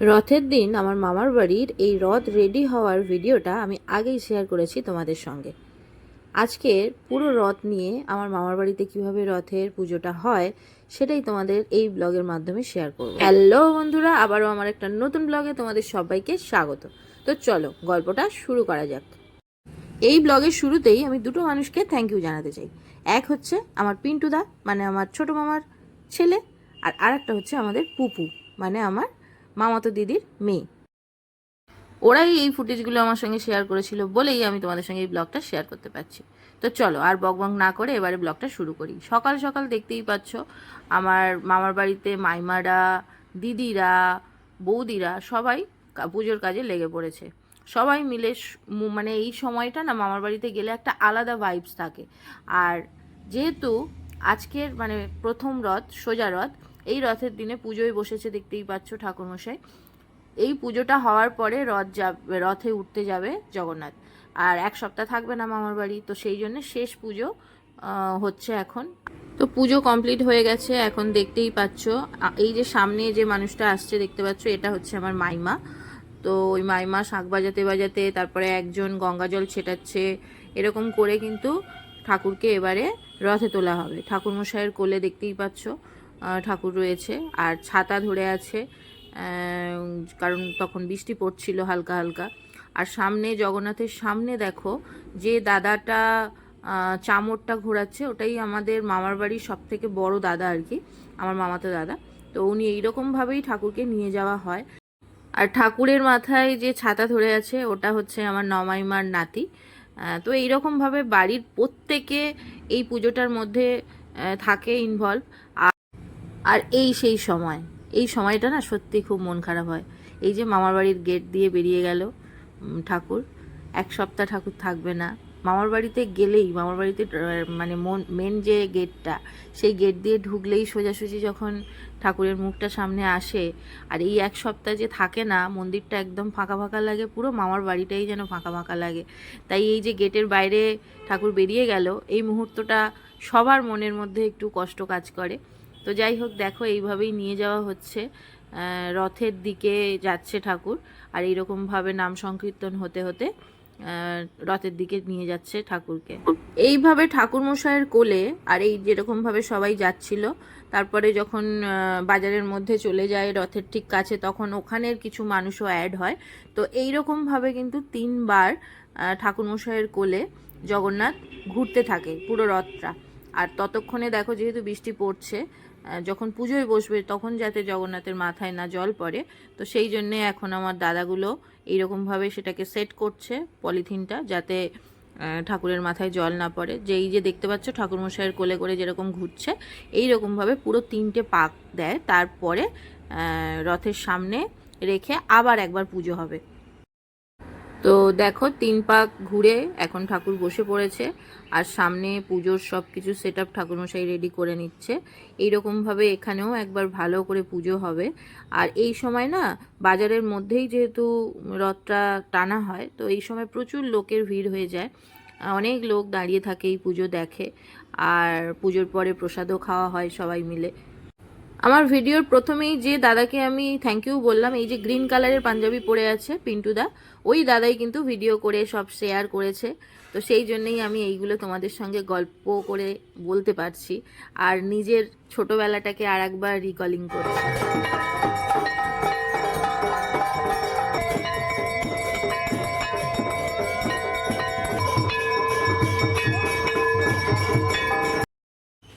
রথের দিন আমার মামার বাড়ির এই রথ রেডি হওয়ার ভিডিওটা আমি আগেই শেয়ার করেছি তোমাদের সঙ্গে। আজকের পুরো রথ নিয়ে আমার মামার বাড়িতে কীভাবে রথের পুজোটা হয় সেটাই তোমাদের এই ব্লগের মাধ্যমে শেয়ার করব। হ্যালো বন্ধুরা, আবারও আমার একটা নতুন ব্লগে তোমাদের সবাইকে স্বাগত। তো চলো, গল্পটা শুরু করা যাক। এই ব্লগের শুরুতেই আমি দুটো মানুষকে থ্যাংক ইউ জানাতে চাই। এক হচ্ছে আমার পিন্টুদা মানে আমার ছোট মামার ছেলে, আর আরেকটা হচ্ছে আমাদের পুপু মানে আমার মামাতো দিদির মেয়ে। ওরাই এই ফুটেজগুলো আমার সঙ্গে শেয়ার করেছিল বলেই আমি তোমাদের সঙ্গে এই ব্লগটা শেয়ার করতে পারছি। তো চলো, আর বকবক না করে এবারে ব্লগটা শুরু করি। সকাল সকাল দেখতেই পাচ্ছ, আমার মামার বাড়িতে মাইমারা, দিদিরা, বৌদিরা সবাই পুজোর কাজে লেগে পড়েছে। সবাই মিলে মানে এই সময়টা না মামার বাড়িতে গেলে একটা আলাদা ভাইবস থাকে। আর যেহেতু আজকের মানে প্রথম রথ, সোজা রথ এই রথের দিনে পুজোয় বসেছে, দেখতেই পাচ্ছ ঠাকুরমশাই। এই পুজোটা হওয়ার পরে রথ যাবে, রথে উঠতে যাবে জগন্নাথ। আর এক সপ্তাহ থাকবে না মামার বাড়ি, তো সেই জন্য শেষ পুজো হচ্ছে এখন। তো পুজো কমপ্লিট হয়ে গেছে, এখন দেখতেই পাচ্ছ। এই যে সামনে যে মানুষটা আসছে, দেখতে পাচ্ছ, এটা হচ্ছে আমার মাইমা। তো ওই মাইমা শাঁখ বাজাতে বাজাতে তারপরে একজন গঙ্গা জল ছেটাচ্ছে, এরকম করে কিন্তু ঠাকুরকে এবারে রথে তোলা হবে। ঠাকুরমশাইয়ের কোলে দেখতেই পাচ্ছ। ঠাকুর রয়েছে। আর ছাতা ধরে আছে। কারণ তখন বৃষ্টি পড়ছিল হালকা হালকা। আর সামনে জগন্নাথের সামনে দেখো যে দাদাটা আহ, চামরটা ঘোরাচ্ছে ওটাই আমাদের মামার বাড়ির সব থেকে বড় দাদা আর কি। আমার মামাতো দাদা। তো উনি এইরকমভাবেই ঠাকুরকে নিয়ে যাওয়া হয়। আর ঠাকুরের মাথায় যে ছাতা ধরে আছে ওটা হচ্ছে আমার নমাইমার নাতি। তো এইরকমভাবে বাড়ির প্রত্যেকে এই পুজোটার মধ্যে থাকে ইনভলভ আর এই সেই সময়, এই সময়টা না সত্যি খুব মন খারাপ হয়। এই যে মামার বাড়ির গেট দিয়ে বেরিয়ে গেল ঠাকুর, এক সপ্তাহ ঠাকুর থাকবে না। মামার বাড়িতে গেলেই, মামার বাড়িতে মানে মন মেন যে গেটটা সেই গেট দিয়ে ঢুকলেই সোজাসুজি যখন ঠাকুরের মুখটা সামনে আসে, আর এই এক সপ্তাহ যে থাকে না, মন্দিরটা একদম ফাঁকা ফাঁকা লাগে, পুরো মামার বাড়িটাই যেন ফাঁকা ফাঁকা লাগে। তাই এই যে গেটের বাইরে ঠাকুর বেরিয়ে গেল, এই মুহূর্তটা সবার মনের মধ্যে একটু কষ্ট কাজ করে। তো যাই হোক, দেখো এইভাবেই নিয়ে যাওয়া হচ্ছে। রথের দিকে যাচ্ছে ঠাকুর আর এইরকমভাবে নাম সংকীর্তন হতে হতে রথের দিকে নিয়ে যাচ্ছে ঠাকুরকে। এইভাবে ঠাকুর মশাইয়ের কোলে আর এই যেরকমভাবে সবাই যাচ্ছিল, তারপরে যখন বাজারের মধ্যে চলে যায় রথের ঠিক কাছে, তখন ওখানের কিছু মানুষও অ্যাড হয়। তো এইরকমভাবে কিন্তু তিনবার ঠাকুর মশাইয়ের কোলে জগন্নাথ ঘুরতে থাকে পুরো রথটা। আর ততক্ষণে দেখো যেহেতু বৃষ্টি পড়ছে যখন পুজোয় বসবে তখন যাতে জগন্নাথের মাথায় না জল পড়ে, তো সেই জন্যে এখন আমার দাদাগুলো এইরকমভাবে সেটাকে সেট করছে পলিথিনটা যাতে ঠাকুরের মাথায় জল না পড়ে। যে এই যে দেখতে পাচ্ছ ঠাকুরমশাইয়ের কোলে করে যেরকম ঘুরছে এই রকমভাবে পুরো তিনটে পাক দেয়। তারপরে রথের সামনে রেখে আবার একবার পুজো হবে। তো দেখো, তিন পাক ঘুরে এখন ঠাকুর বসে পড়েছে, আর সামনে পুজোর সব কিছু সেট আপ ঠাকুরমশাই রেডি করে নিচ্ছে। এইরকমভাবে এখানেও একবার ভালো করে পুজো হবে। আর এই সময় না, বাজারের মধ্যেই যেহেতু রথটা টানা হয়, তো এই সময় প্রচুর লোকের ভিড় হয়ে যায়। অনেক লোক দাঁড়িয়ে থাকে এই পুজো দেখে, আর পুজোর পরে প্রসাদও খাওয়া হয় সবাই মিলে। আমার ভিডিওর প্রথমেই যে দাদাকে আমি থ্যাংক ইউ বললাম, এই যে গ্রিন কালারের পাঞ্জাবি পরে আছে পিন্টুদা, ওই দাদাই কিন্তু ভিডিও করে, সব শেয়ার করেছে। তো সেই জন্যই আমি এইগুলো তোমাদের সঙ্গে গল্প করে বলতে পারছি। আর নিজের ছোটবেলাটাকে আর একবার রিকলিং করছি।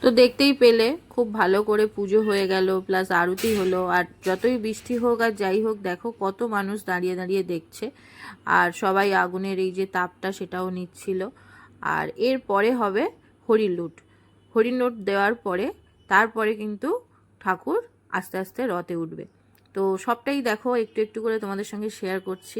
তো দেখতেই পেলে খুব ভালো করে পুজো হয়ে গেল প্লাস আরতি হলো, আর যতই বৃষ্টি হোক আর যাই হোক, দেখো কত মানুষ দাঁড়িয়ে দাঁড়িয়ে দেখছে। আর সবাই আগুনের এই যে তাপটা সেটাও নিচ্ছিল। আর এর পরে হবে হরিলুট হরিলুট দেওয়ার পরে, তারপরে কিন্তু ঠাকুর আস্তে আস্তে রথে উঠবে। তো সবটাই দেখো, একটু একটু করে তোমাদের সঙ্গে শেয়ার করছি।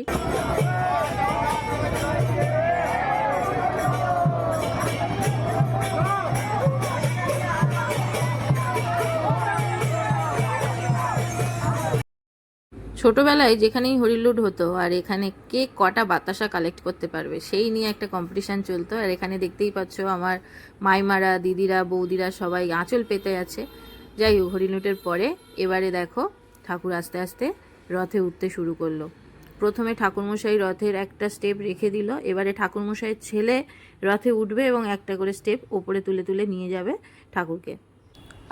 ছোটবেলায় যেখানেই হরিলুট হতো আর এখানে কে কটা বাতাসা কালেক্ট করতে পারবে, সেই নিয়ে একটা কম্পিটিশান চলতো। আর এখানে দেখতেই পাচ্ছ আমার মাইমারা, দিদিরা, বৌদিরা সবাই আঁচল পেতে আছে। যাই হোক, হরিলুটের পরে এবারে দেখো ঠাকুর আস্তে আস্তে রথে উঠতে শুরু করল। প্রথমে ঠাকুরমশাই রথের একটা স্টেপ রেখে দিল, এবারে ঠাকুরমশাইয়ের ছেলে রথে উঠবে এবং একটা করে স্টেপ ওপরে তুলে তুলে নিয়ে যাবে ঠাকুরকে।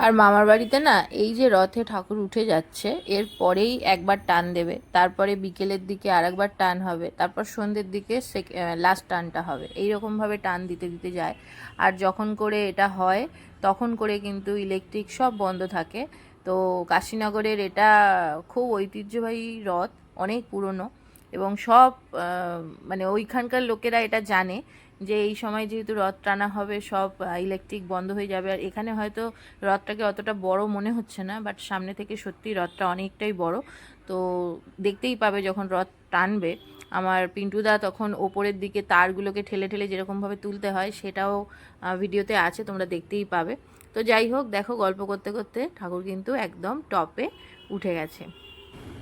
আর মামার বাড়িতে না এই যে রথে ঠাকুর উঠে যাচ্ছে, এর পরেই একবার টান দেবে। তারপরে বিকেলের দিকে আর একবার টান হবে, তারপর সন্ধ্যের দিকে লাস্ট টানটা হবে। এই রকমভাবে টান দিতে দিতে যায়। আর যখন করে এটা হয়, তখন করে কিন্তু ইলেকট্রিক সব বন্ধ থাকে। তো কাশীনগরের এটা খুব ঐতিহ্যবাহী রথ, অনেক পুরনো। এবং সব মানে ওইখানকার লোকেরা এটা জানে যে এই সময় যেহেতু রথ টানা হবে, সব ইলেকট্রিক বন্ধ হয়ে যাবে। আর এখানে হয়তো রথটাকে অতটা বড় মনে হচ্ছে না বাট সামনে থেকে সত্যি রথটা অনেকটাই বড়। তো দেখতেই পাবে যখন রথ টানবে। আমার পিন্টুদা তখন ওপরের দিকে তারগুলোকে ঠেলে ঠেলে যেরকমভাবে তুলতে হয়, সেটাও ভিডিওতে আছে, তোমরা দেখতেই পাবে। তো যাই হোক, দেখো গল্প করতে করতে ঠাকুর কিন্তু একদম টপে উঠে গেছে।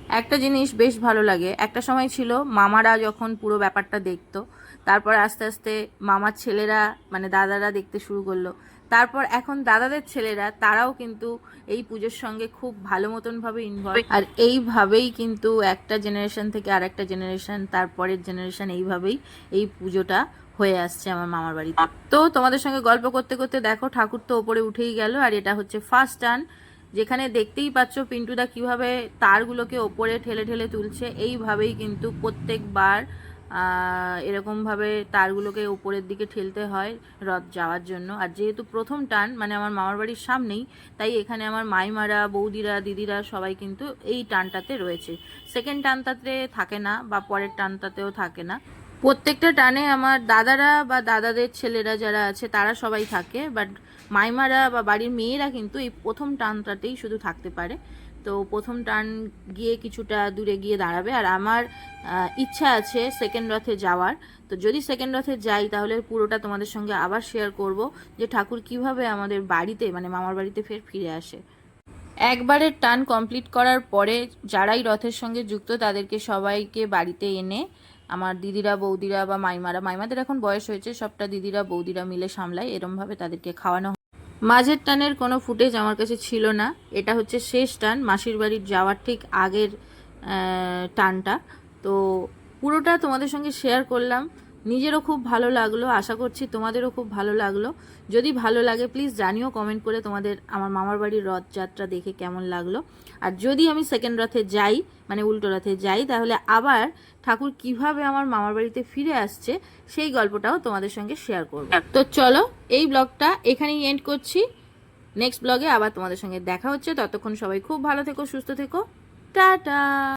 একটা জিনিস বেশ ভালো লাগে। একটা সময় ছিল মামারা যখন পুরো ব্যাপারটা দেখতো, তারপর আস্তে আস্তে মামার ছেলেরা মানে দাদারা দেখতে শুরু করল। তারপর এখন দাদাদের ছেলেরা, তারাও কিন্তু এই পুজোর সঙ্গে খুব ভালো মতন ভাবে ইনভলভ আর এইভাবেই কিন্তু একটা জেনারেশন থেকে আর একটা জেনারেশন তারপরের জেনারেশন এইভাবেই এই পুজোটা হয়ে আসছে আমার মামার বাড়িতে। তো তোমাদের সঙ্গে গল্প করতে করতে দেখো, ঠাকুর তো ওপরে উঠেই গেল, আর এটা হচ্ছে ফার্স্ট টার্ন যেখানে দেখতেই পাচ্ছ পিন্টুদা কীভাবে তারগুলোকে ওপরে ঠেলে ঠেলে তুলছে, এইভাবেই কিন্তু প্রত্যেকবার এরকমভাবে তারগুলোকে উপরের দিকে ঠেলতে হয় রথ যাওয়ার জন্য। আর যেহেতু প্রথম টান মানে আমার মামার বাড়ির সামনেই, তাই এখানে আমার মাইমারা, বৌদিরা, দিদিরা সবাই কিন্তু এই টানটাতে রয়েছে। সেকেন্ড টানটাতে থাকে না বা পরের টানটাতেও থাকে না। প্রত্যেকটা টানে আমার দাদারা বা দাদাদের ছেলেরা যারা আছে, তারা সবাই থাকে। বাট মাইমারা বা বাড়ির মেয়েরা কিন্তু এই প্রথম টানটাতেই শুধু থাকতে পারে। তো প্রথম টান গিয়ে কিছুটা দূরে গিয়ে দাঁড়াবে। আর আমার ইচ্ছা আছে সেকেন্ড রথে যাওয়ার। তো যদি সেকেন্ড রথে যাই, তাহলে পুরোটা তোমাদের সঙ্গে আবার শেয়ার করব যে ঠাকুর কীভাবে আমাদের বাড়িতে মানে মামার বাড়িতে ফের ফিরে আসে। একবারের টান কমপ্লিট করার পরে যারাই রথের সঙ্গে যুক্ত, তাদেরকে সবাইকে বাড়িতে এনে আমার দিদিরা, বৌদিরা বা মাইমারা, মাইমাদের এখন বয়স হয়েছে, সবটা দিদিরা, বৌদিরা মিলে সামলায়, এরমভাবে তাদেরকে খাওয়ানো। মাঝের টানের কোনো ফুটেজ আমার কাছে ছিল না। এটা হচ্ছে শেষ টান, মাসির বাড়ির যাওয়ার ঠিক আগের টানটা। তো পুরোটা তোমাদের সঙ্গে শেয়ার করলাম। নিজেরও খুব ভালো লাগল, আশা করছি তোমাদেরও খুব ভালো লাগল। যদি ভালো লাগে প্লিজ জানিও কমেন্ট করে তোমাদের আমার মামার বাড়ির রথযাত্রা দেখে কেমন লাগল। আর যদি আমি সেকেন্ড রথে যাই মানে উল্টো রথে যাই, তাহলে আবার ঠাকুর কীভাবে আমার মামার বাড়িতে ফিরে আসছে, সেই গল্পটাও তোমাদের সঙ্গে শেয়ার করব। তো চলো, এই ব্লগটা এখানেই এন্ড করছি। নেক্সট ব্লগে আবার তোমাদের সঙ্গে দেখা হচ্ছে। ততক্ষণ সবাই খুব ভালো থেকো, সুস্থ থেকো। টাটা!